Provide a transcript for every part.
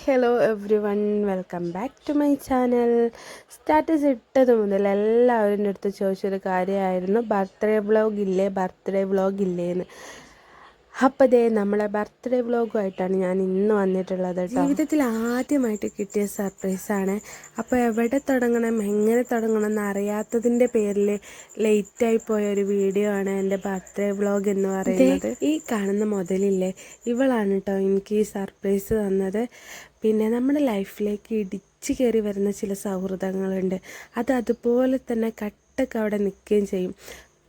Hello everyone welcome back to my channel. Status ഇട്ടത് മുതൽ എല്ലാവരും അടുത്ത് ചോദിച്ചൊരു കാര്യമായിരുന്നു ബർത്ത്ഡേ വ്ളോഗ് ഇല്ലേ ബർത്ത്ഡേ വ്ളോഗ് ഇല്ലേന്ന്. അപ്പോൾ അതേ നമ്മളെ ബർത്ത്ഡേ വ്ളോഗുമായിട്ടാണ് ഞാൻ ഇന്ന് വന്നിട്ടുള്ളത് കേട്ടോ ജീവിതത്തിൽ ആദ്യമായിട്ട് കിട്ടിയ സർപ്രൈസാണ് അപ്പോൾ എവിടെ തുടങ്ങണം എങ്ങനെ തുടങ്ങണം എന്ന് അറിയാത്തതിന്റെ പേരിൽ ലേറ്റായി പോയ ഒരു വീഡിയോ ആണ് എന്റെ ബർത്ത്ഡേ വ്ളോഗ് എന്ന് പറയുന്നത്. ഈ കാണുന്ന മുതലില്ലേ ഇവളാണ് കേട്ടോ എനിക്ക് ഈ സർപ്രൈസ് തന്നത്. പിന്നെ നമ്മുടെ ലൈഫിലേക്ക് ഇടിച്ചു കയറി വരുന്ന ചില സൗഹൃദങ്ങളുണ്ട്. അത് അതുപോലെ തന്നെ കട്ടൊക്കെ അവിടെ നിൽക്കുകയും ചെയ്യും.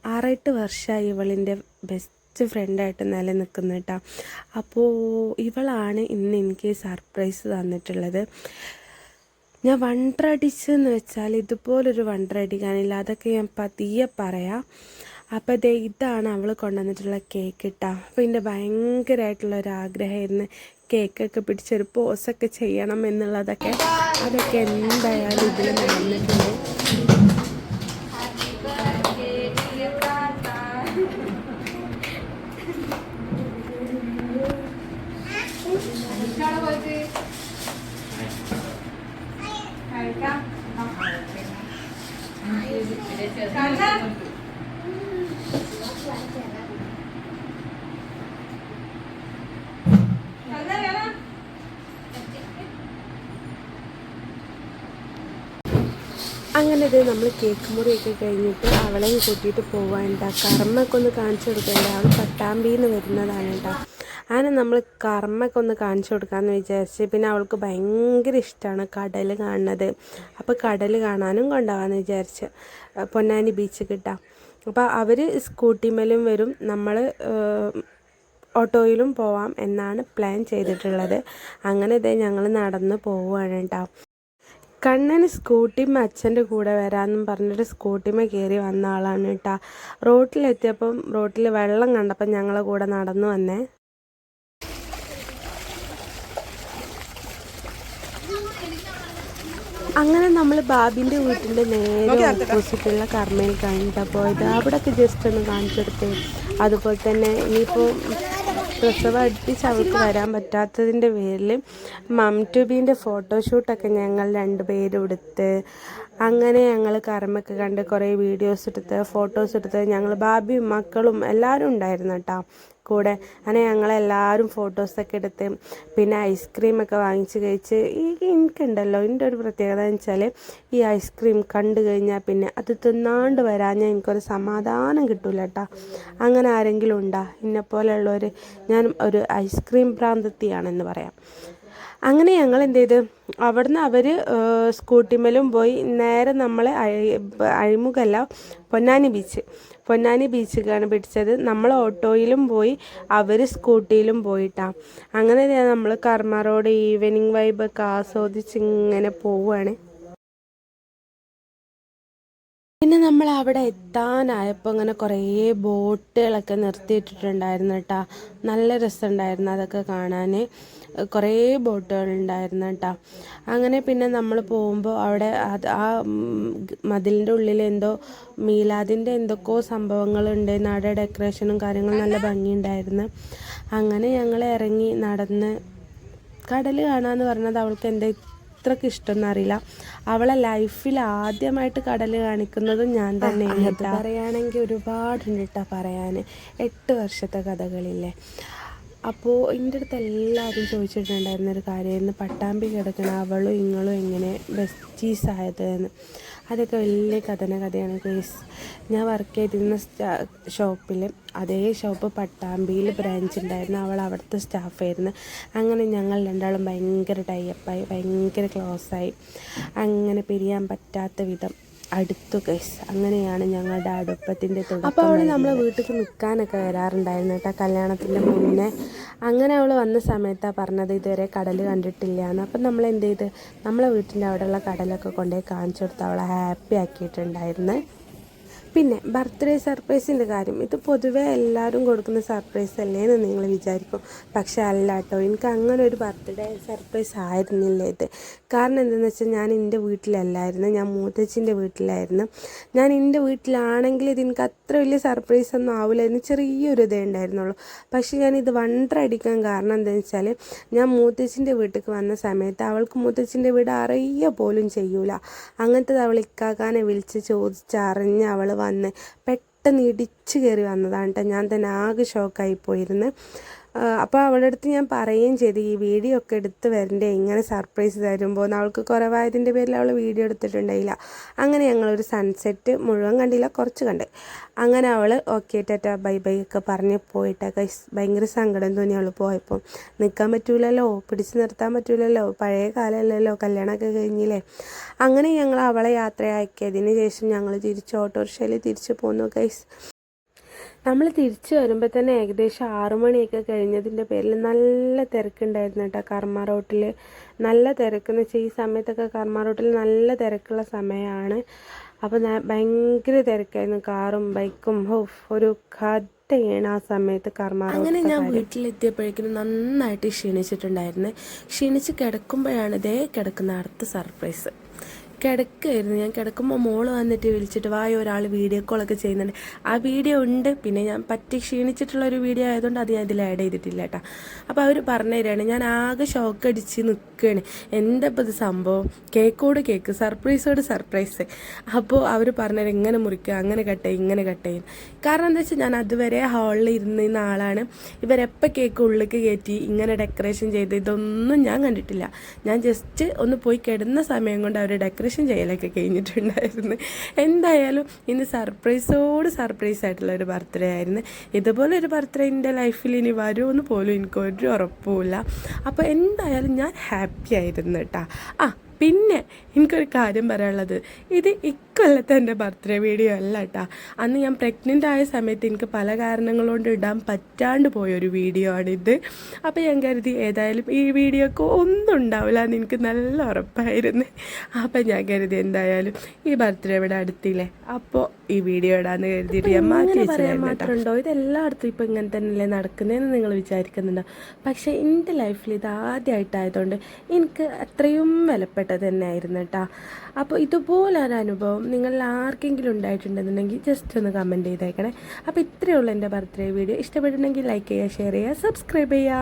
ആറെട്ട് വർഷമായി ഇവളിന്റെ ബെസ്റ്റ് ഫ്രണ്ടായിട്ട് നിലനിൽക്കുന്നു കേട്ടോ അപ്പോൾ ഇവളാണ് ഇന്ന് എനിക്ക് സർപ്രൈസ് തന്നിട്ടുള്ളത്. ഞാൻ വണ്ടർ അടിച്ചെന്ന് വെച്ചാൽ ഇതുപോലൊരു വണ്ടർ അടിക്കാനില്ല. അതൊക്കെ ഞാൻ പതിയെ പറയാം. അപ്പോൾ ദേ ഇതാണ് അവൾ കൊണ്ടുവന്നിട്ടുള്ള കേക്ക് കിട്ടാം അപ്പോൾ എന്റെ ഭയങ്കരമായിട്ടുള്ള ഒരു കേക്കൊക്കെ പിടിച്ചൊരു പോസൊക്കെ ചെയ്യണം എന്നുള്ളതൊക്കെ. അതൊക്കെ എന്തായാലും ഇതിൽ നടന്നിട്ടുണ്ട്. അങ്ങനെ ഇത് നമ്മൾ കേക്ക് മുറിയൊക്കെ കഴിഞ്ഞിട്ട് അവളെ കൂട്ടിയിട്ട് പോവാനുണ്ട കർമ്മൊക്കെ ഒന്ന് കാണിച്ചു കൊടുക്കണ്ട അവൾ പട്ടാമ്പിന്ന് വരുന്നതാണ് കേട്ടോ അങ്ങനെ നമ്മൾ കർമ്മൊക്കെ ഒന്ന് കാണിച്ചു കൊടുക്കാമെന്ന് വിചാരിച്ച് പിന്നെ അവൾക്ക് ഭയങ്കര ഇഷ്ടമാണ് കടൽ കാണുന്നത്. അപ്പോൾ കടൽ കാണാനും കൊണ്ടുപോകാമെന്ന് വിചാരിച്ച് പൊന്നാനി ബീച്ച് കിട്ടാം. അപ്പോൾ അവർ സ്കൂട്ടിമേലും വരും. നമ്മൾ ഓട്ടോയിലും പോവാം എന്നാണ് പ്ലാൻ ചെയ്തിട്ടുള്ളത്. അങ്ങനെ ഇതേ ഞങ്ങൾ നടന്ന് പോവുകയാണ് കേട്ടോ കണ്ണന് സ്കൂട്ടിമ്മ അച്ഛന്റെ കൂടെ വരാമെന്നും പറഞ്ഞിട്ട് സ്കൂട്ടിമ്മ കയറി വന്ന ആളാണ് കേട്ടോ. റോട്ടിലെത്തിയപ്പം റോട്ടിൽ വെള്ളം കണ്ടപ്പം ഞങ്ങളെ കൂടെ നടന്നു വന്നേ. അങ്ങനെ നമ്മൾ ബാബിന്റെ വീട്ടിന്റെ നേരെ ഓപ്പോസിറ്റുള്ള കർമ്മയിൽ കഴിഞ്ഞിട്ടാണ് പോയത്. അവിടെയൊക്കെ ജസ്റ്റ് ഒന്ന് കാണിച്ചെടുത്ത്. അതുപോലെ തന്നെ ഇനിയിപ്പോൾ പ്രസവം അടുപ്പിച്ച് അവൾക്ക് വരാൻ പറ്റാത്തതിന്റെ പേരിൽ മം ട്യൂബിന്റെ ഫോട്ടോഷൂട്ടൊക്കെ ഞങ്ങൾ രണ്ട് പേര് എടുത്ത് അങ്ങനെ ഞങ്ങൾ കറമൊക്കെ കണ്ട് കുറേ വീഡിയോസ് എടുത്ത് ഫോട്ടോസ് എടുത്ത് ഞങ്ങൾ ബാബിയും മക്കളും എല്ലാവരും ഉണ്ടായിരുന്നു കേട്ടോ. കൂടെ. അങ്ങനെ ഞങ്ങളെല്ലാവരും ഫോട്ടോസൊക്കെ എടുത്ത് പിന്നെ ഐസ്ക്രീമൊക്കെ വാങ്ങിച്ച് കഴിച്ച് ഈ എനിക്കുണ്ടല്ലോ എന്റെ ഒരു പ്രത്യേകത എന്ന് വെച്ചാൽ ഈ ഐസ്ക്രീം കണ്ടു കഴിഞ്ഞാൽ പിന്നെ അത് തിന്നാണ്ട് ഞാൻ എനിക്കൊരു സമാധാനം കിട്ടില്ല കേട്ടോ അങ്ങനെ ആരെങ്കിലും ഉണ്ടാ? എന്നെപ്പോലെയുള്ളവർ ഞാൻ ഒരു ഐസ്ക്രീം ഭ്രാന്തത്തിയാണെന്ന് പറയാം. അങ്ങനെ ഞങ്ങൾ എന്ത് ചെയ്ത്? അവിടുന്ന് അവർ സ്കൂട്ടിമേലും പോയി നേരെ നമ്മളെ അഴിമുഖല്ല പൊന്നാനി ബീച്ച്. പൊന്നാനി ബീച്ചിലാണ് പിടിച്ചത്. നമ്മൾ ഓട്ടോയിലും പോയി അവർ സ്കൂട്ടിയിലും പോയിട്ടാണ് അങ്ങനെ നമ്മൾ കർമ്മ റോഡ് ഈവനിങ് വൈബൊക്കെ ആസ്വദിച്ച് ഇങ്ങനെ പോവുകയാണ് പിന്നെ നമ്മൾ അവിടെ എത്താനായപ്പോൾ ഇങ്ങനെ കുറേ ബോട്ടുകളൊക്കെ നിർത്തിയിട്ടിട്ടുണ്ടായിരുന്നു കേട്ടോ. നല്ല രസമുണ്ടായിരുന്നു അതൊക്കെ കാണാൻ കുറേ ബോട്ടുകളുണ്ടായിരുന്നു കേട്ടോ അങ്ങനെ പിന്നെ നമ്മൾ പോകുമ്പോൾ അവിടെ അത് ആ മതിലിന്റെ ഉള്ളിൽ എന്തോ മീലാദിന്റെ എന്തൊക്കെയോ സംഭവങ്ങളുണ്ട്. നാടെ ഡെക്കറേഷനും കാര്യങ്ങളും നല്ല ഭംഗിയുണ്ടായിരുന്നു. അങ്ങനെ ഞങ്ങൾ ഇറങ്ങി നടന്ന് കടൽ കാണാമെന്ന് പറഞ്ഞത് അവൾക്ക് എന്താ ഇത്രക്ക് ഇഷ്ടമൊന്നും അറിയില്ല. അവളെ ലൈഫിൽ ആദ്യമായിട്ട് കടൽ കാണിക്കുന്നതും ഞാൻ തന്നെ പറയുകയാണെങ്കിൽ ഒരുപാടുണ്ട് കേട്ടോ പറയാൻ എട്ട് വർഷത്തെ കഥകളില്ലേ. അപ്പോൾ എന്റെ അടുത്ത് എല്ലാവരും ചോദിച്ചിട്ടുണ്ടായിരുന്ന ഒരു കാര്യമായിരുന്നു. പട്ടാമ്പി കിടക്കണ അവളും ഇങ്ങളും എങ്ങനെ ബെസ്റ്റീസ് ആയത് എന്ന് അതൊക്കെ വലിയ കഥന കഥയാണ് കേസ് ഞാൻ വർക്ക് ചെയ്തിരുന്ന ഷോപ്പിൽ അതേ ഷോപ്പ് പട്ടാമ്പിയിൽ ബ്രാഞ്ച് ഉണ്ടായിരുന്നു അവൾ അവിടുത്തെ സ്റ്റാഫായിരുന്നു അങ്ങനെ ഞങ്ങൾ രണ്ടാളും ഭയങ്കര ടൈപ്പായി ഭയങ്കര ക്ലോസായി അങ്ങനെ പിരിയാൻ പറ്റാത്ത വിധം അടുത്തു ഗൈസ് അങ്ങനെയാണ് ഞങ്ങളുടെ അടുപ്പത്തിന്റെ തുടക്കം അപ്പോൾ അവൾ നമ്മളെ വീട്ടിൽ നിൽക്കാനൊക്കെ വരാറുണ്ടായിരുന്നു കേട്ടോ. കല്യാണത്തിന്റെ മുന്നേ അങ്ങനെ അവൾ വന്ന സമയത്താണ് പറഞ്ഞത് ഇതുവരെ കടൽ കണ്ടിട്ടില്ല എന്ന് അപ്പം നമ്മൾ എന്ത് ചെയ്ത് നമ്മളെ വീട്ടിന്റെ അവിടെയുള്ള കടലൊക്കെ കൊണ്ടുപോയി കാണിച്ചു കൊടുത്ത് അവളെ ഹാപ്പി ആക്കിയിട്ടുണ്ടായിരുന്നു. പിന്നെ ബർത്ത്ഡേ സർപ്രൈസിന്റെ കാര്യം. ഇത് പൊതുവേ എല്ലാവരും കൊടുക്കുന്ന സർപ്രൈസ് അല്ലേ എന്ന് നിങ്ങൾ വിചാരിക്കും. പക്ഷേ അല്ല കേട്ടോ എനിക്ക് അങ്ങനെ ഒരു ബർത്ത്ഡേ സർപ്രൈസ് ആയിരുന്നില്ല ഇത്. കാരണം എന്താണെന്ന് വെച്ചാൽ ഞാൻ എന്റെ വീട്ടിലല്ലായിരുന്നു ഞാൻ മൂത്തച്ഛന്റെ വീട്ടിലായിരുന്നു. ഞാൻ എന്റെ വീട്ടിലാണെങ്കിൽ ഇത് എനിക്ക് അത്ര വലിയ സർപ്രൈസ് ഒന്നും ആവില്ലായിരുന്നു ചെറിയൊരു ഇതേ ഉണ്ടായിരുന്നുള്ളൂ. പക്ഷേ ഞാൻ ഇത് വണ്ടർ അടിക്കാൻ കാരണം എന്താണെന്ന് വെച്ചാൽ ഞാൻ മൂത്തച്ഛന്റെ വീട്ടിൽ വന്ന സമയത്ത് അവൾക്ക് മൂത്തച്ഛന്റെ വീട് അറിയുക പോലും ചെയ്യൂല. അങ്ങനത്തെ അവൾ ഇക്കാക്കാനെ വിളിച്ച് ചോദിച്ചറിഞ്ഞ് അവൾ വന്ന് പെട്ടെന്ന് ഇടിച്ചു കയറി വന്നതാണ് കേട്ടോ. ഞാൻ തന്നെ ആകെ ഷോക്കായി പോയിരുന്നു. അപ്പോൾ അവളുടെ അടുത്ത് ഞാൻ പറയുകയും ചെയ്തു ഈ വീഡിയോ ഒക്കെ എടുത്ത് വരണ്ടേ? ഇങ്ങനെ സർപ്രൈസ് തരുമ്പോൾ അവൾക്ക് കുറവായതിന്റെ പേരിൽ അവൾ വീഡിയോ എടുത്തിട്ടുണ്ടായില്ല. അങ്ങനെ ഞങ്ങളൊരു സൺസെറ്റ് മുഴുവൻ കണ്ടില്ല കുറച്ച് കണ്ട്. അങ്ങനെ അവൾ ഓക്കെ ടാറ്റ ബൈ ബൈ ഒക്കെ പറഞ്ഞ് പോയിട്ടൊക്കെ ഭയങ്കര സങ്കടം തോന്നി അവൾ പോയപ്പോൾ നിൽക്കാൻ പറ്റൂലല്ലോ പിടിച്ച് നിർത്താൻ പറ്റൂലല്ലോ പഴയ കാലമല്ലല്ലോ കല്യാണമൊക്കെ കഴിഞ്ഞില്ലേ? അങ്ങനെ ഞങ്ങൾ അവളെ യാത്രയാക്കിയതിന് ശേഷം ഞങ്ങൾ തിരിച്ച് ഓട്ടോറിക്ഷയിൽ തിരിച്ച് പോന്നു കൈസ് നമ്മൾ തിരിച്ചു വരുമ്പോൾ തന്നെ ഏകദേശം ആറു മണിയൊക്കെ കഴിഞ്ഞതിന്റെ പേരിൽ നല്ല തിരക്കുണ്ടായിരുന്നു കേട്ടോ കർമ്മ റോട്ടിൽ നല്ല തിരക്കെന്ന് വെച്ചാൽ ഈ സമയത്തൊക്കെ കർമ്മ റോട്ടിൽ നല്ല തിരക്കുള്ള സമയമാണ് അപ്പോൾ ഭയങ്കര തിരക്കായിരുന്നു കാറും ബൈക്കും. ഹോഫ് ഒരു കഥയാണ് ആ സമയത്ത് കർമ്മ അങ്ങനെ ഞാൻ വീട്ടിലെത്തിയപ്പോഴേക്കും നന്നായിട്ട് ക്ഷീണിച്ചിട്ടുണ്ടായിരുന്നു. ക്ഷീണിച്ച് കിടക്കുമ്പോഴാണ് ഇതേ കിടക്കുന്ന അടുത്ത സർപ്രൈസ്. കിടക്കായിരുന്നു ഞാൻ കിടക്കുമ്പോൾ മോൾ വന്നിട്ട് വിളിച്ചിട്ട് വായ ഒരാൾ വീഡിയോ കോളൊക്കെ ചെയ്യുന്നുണ്ട്. ആ വീഡിയോ ഉണ്ട്. പിന്നെ ഞാൻ പറ്റി ക്ഷീണിച്ചിട്ടുള്ള ഒരു വീഡിയോ ആയതുകൊണ്ട് അത് ഞാൻ ഇതിൽ ആഡ് ചെയ്തിട്ടില്ല കേട്ടോ. അപ്പോൾ അവർ പറഞ്ഞു തരികയാണ് ഞാൻ ആകെ ഷോക്ക് അടിച്ച് നിൽക്കുകയാണ് എന്താ ഇപ്പോൾ ഇത് സംഭവം? കേക്കോട് കേക്ക് സർപ്രൈസോട് സർപ്രൈസ് അപ്പോൾ അവർ പറഞ്ഞത് ഇങ്ങനെ മുറിക്കുക അങ്ങനെ കട്ട് ചെയ്യും ഇങ്ങനെ കട്ട് ചെയ്യും. കാരണം എന്താ വെച്ചാൽ ഞാൻ അതുവരെ ഹാളിൽ ഇരുന്നിരുന്ന ആളാണ്. ഇവരെപ്പോൾ കേക്ക് ഉള്ളിലേക്ക് കയറ്റി ഇങ്ങനെ ഡെക്കറേഷൻ ചെയ്ത് ഇതൊന്നും ഞാൻ കണ്ടിട്ടില്ല. ഞാൻ ജസ്റ്റ് ഒന്ന് പോയി കിടന്ന സമയം കൊണ്ട് അവർ ഡെക്കറേഷൻ ഓപ്പറേഷൻ ചെയ്യലൊക്കെ കഴിഞ്ഞിട്ടുണ്ടായിരുന്നു. എന്തായാലും ഇന്ന് സർപ്രൈസോട് സർപ്രൈസ് ആയിട്ടുള്ള ഒരു ബർത്ത്ഡേ ആയിരുന്നു. ഇതുപോലെ ഒരു ബർത്ത്ഡേ എന്റെ ലൈഫിൽ ഇനി വരുമെന്ന് പോലും എനിക്കൊരു ഉറപ്പുമില്ല. അപ്പോൾ എന്തായാലും ഞാൻ ഹാപ്പി ആയിരുന്നു കേട്ടോ ആ പിന്നെ എനിക്കൊരു കാര്യം പറയാനുള്ളത്. ഇത് ഇക്കൊല്ലത്തെ എന്റെ ബർത്ത്ഡേ വീഡിയോ അല്ല കേട്ടോ അന്ന് ഞാൻ പ്രഗ്നന്റ് ആയ സമയത്ത് എനിക്ക് പല കാരണങ്ങൾ കൊണ്ട് ഇടാൻ പറ്റാണ്ട് പോയൊരു വീഡിയോ ആണിത്. അപ്പോൾ ഞാൻ കരുതി ഏതായാലും ഈ വീഡിയോക്ക് ഒന്നും ഉണ്ടാവില്ല എന്ന് എനിക്ക് നല്ല ഉറപ്പായിരുന്നു. അപ്പോൾ ഞാൻ കരുതി എന്തായാലും ഈ ബർത്ത്ഡേ ഇവിടെ അടുത്തില്ലേ. അപ്പോൾ ഈ വീഡിയോ ഇടാന്ന് കരുതിയിട്ട് ഞാൻ മാറ്റി പറയാൻ മാത്രമുണ്ടോ? ഇതെല്ലായിടത്തും ഇപ്പം ഇങ്ങനെ തന്നെയല്ലേ നടക്കുന്നതെന്ന് നിങ്ങൾ വിചാരിക്കുന്നുണ്ടോ? പക്ഷേ എന്റെ ലൈഫിൽ ഇത് ആദ്യമായിട്ടായതുകൊണ്ട് എനിക്ക് അത്രയും വിലപ്പെട്ട തന്നെ ആയിരുന്നു കേട്ടോ. അപ്പോൾ ഇതുപോലെ ഒരു അനുഭവം നിങ്ങളിൽ ആർക്കെങ്കിലും ഉണ്ടായിട്ടുണ്ടെന്നുണ്ടെങ്കിൽ ജസ്റ്റ് ഒന്ന് കമന്റ് ചെയ്തേക്കണേ. അപ്പോൾ ഇത്രയേ ഉള്ളൂ എന്റെ ബർത്ത്ഡേ വീഡിയോ ഇഷ്ടപ്പെട്ടിട്ടുണ്ടെങ്കിൽ ലൈക്ക് ചെയ്യുക ഷെയർ ചെയ്യുക സബ്സ്ക്രൈബ് ചെയ്യുക.